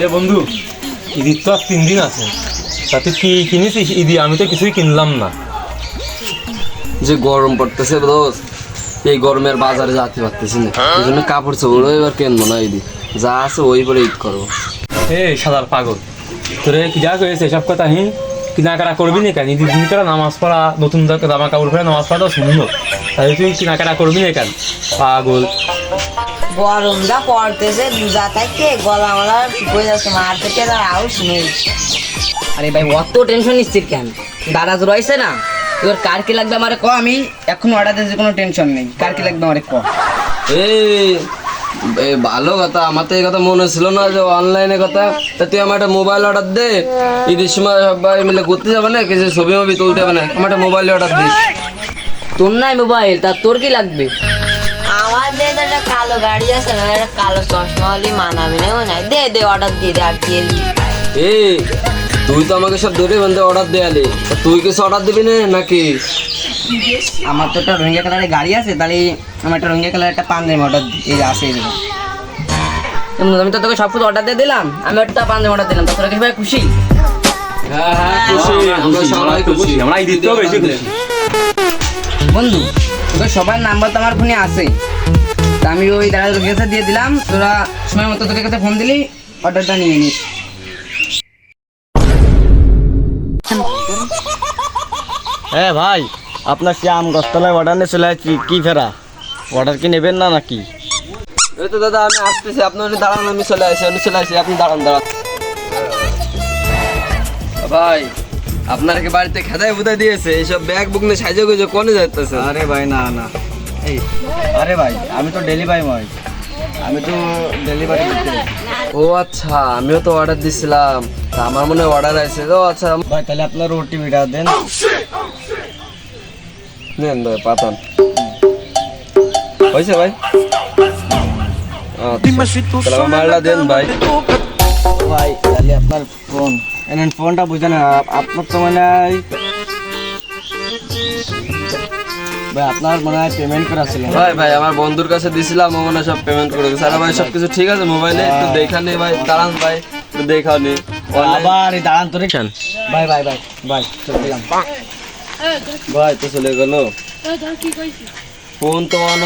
রে বন্ধু ঈদের তো আর তিন দিন আছে। তা তুই কি কিনেছিস? ঈদি আমি তো কিছুই কিনলাম না। যে গরম পড়তেছে দোষ এই গরমের বাজারে যেতে পারতেছি না। এই জন্য কাপড় চোপড় এবার কেনবো না ঈদি। যা আছে ওই পরে ঈদ করব। এ সাদার পাগল। তোরে কি যা করেছে এসব কথা হিন? কেনাকাটা করবি না কেন? ঈদের দিন করে নামাজ পড়া নতুন জামা কাপড় পরে নামাজ পড়াটা সুন্দর। তাই তুই কেনাকাটা করবি না কেন? পাগল। গরমটা পড়তেছে দুজা থেকে গলা মালা হয়ে যাচ্ছে মার থেকে আর আউস নেই। আরে ভাই অত টেনশন নিচ্ছিস কেন? দারাজ রয়েছে না? এবার কার কি লাগবে আমারে ক? আমি এখন অর্ডার দিতে কোনো টেনশন নেই। কার কি লাগবে আমারে ক? এই এ ভালো কথা আমার তো এই কথা মনে ছিল না যে অনলাইনে কথা। তা তুই আমার একটা মোবাইল অর্ডার দে। ঈদের সময় সবাই মিলে ঘুরতে যাবে না? কিছু ছবি মবি তুলতে হবে না? আমার একটা মোবাইল অর্ডার দিস তোর নাই মোবাইল তা তোর কি লাগবে? আমার একটা কালো গাড়ি আছে না একটা কালো চশমা হলে মানাবে না ও নাই। দে দে অর্ডার দিয়ে দে আর দিয়ে তুই তো আমাকে সব দূরে বন্ধে অর্ডার দেয়ালি। তুই কিছু অর্ডার দিবি না নাকি? আমার তো একটা রোহিঙ্গা কালারের গাড়ি আছে তাহলে আমার একটা রোহিঙ্গা কালারের একটা পাঞ্জাবি অর্ডার এই যে আছে আমি তো তোকে সব কিছু অর্ডার দিয়ে দিলাম। আমি একটা পাঞ্জাবি অর্ডার দিলাম তোরা কি ভাই খুশি? হ্যাঁ হ্যাঁ খুশি আমরা সবাই খুশি। আমরা ঈদের তো বেশি খুশি। বন্ধু তোকে সবার নাম্বার তো আমার ফোনে আছে। তা আমি ওই দাদা তোর কাছে দিয়ে দিলাম তোরা সময় মতো তোদের কাছে ফোন দিলি অর্ডারটা নিয়ে নিস। হ্যাঁ ভাই আপনার সে আম গাছতলায় অর্ডার নিয়ে চলে আসছি কি ফেরা? অর্ডার কি নেবেন না নাকি? এই তো দাদা আমি আসতেছি আপনার দাঁড়ান আমি চলে আসি আমি চলে আসি আপনি দাঁড়ান দাঁড়ান। ভাই আপনার কি বাড়িতে খেদাই বুদাই দিয়েছে এইসব ব্যাগ বুক নিয়ে সাইজে গুজে কোনে যাইতেছে? আরে ভাই না না। এই আরে ভাই আমি তো ডেলিভারি বয় আমি তো ডেলিভারি ও আচ্ছা আমিও তো অর্ডার দিছিলাম। তা আমার মনে অর্ডার আছে তো আচ্ছা ভাই তাহলে আপনার ওটিপিটা দেন। নেন ভাই পাতান হয়েছে ভাই? আচ্ছা তাহলে আমার মালটা দেন ভাই। ভাই তাহলে আপনার ফোন এনেন ফোনটা বুঝেন আপ- আপনার তো মানে ভাই আপনার মনে হয় পেমেন্ট করা ছিল। ভাই ভাই আমার বন্ধুর কাছে দিছিলাম ও মনে সব পেমেন্ট করে দিয়েছে আরে ভাই সব কিছু ঠিক আছে মোবাইলে একটু দেখা নে ভাই দাঁড়ান ভাই একটু দেখা নে আবার এই দাঁড়ান তোরে। ভাই ভাই ভাই ভাই চলে গেলাম। ভাই তো চলে গেল। ফোন তো অন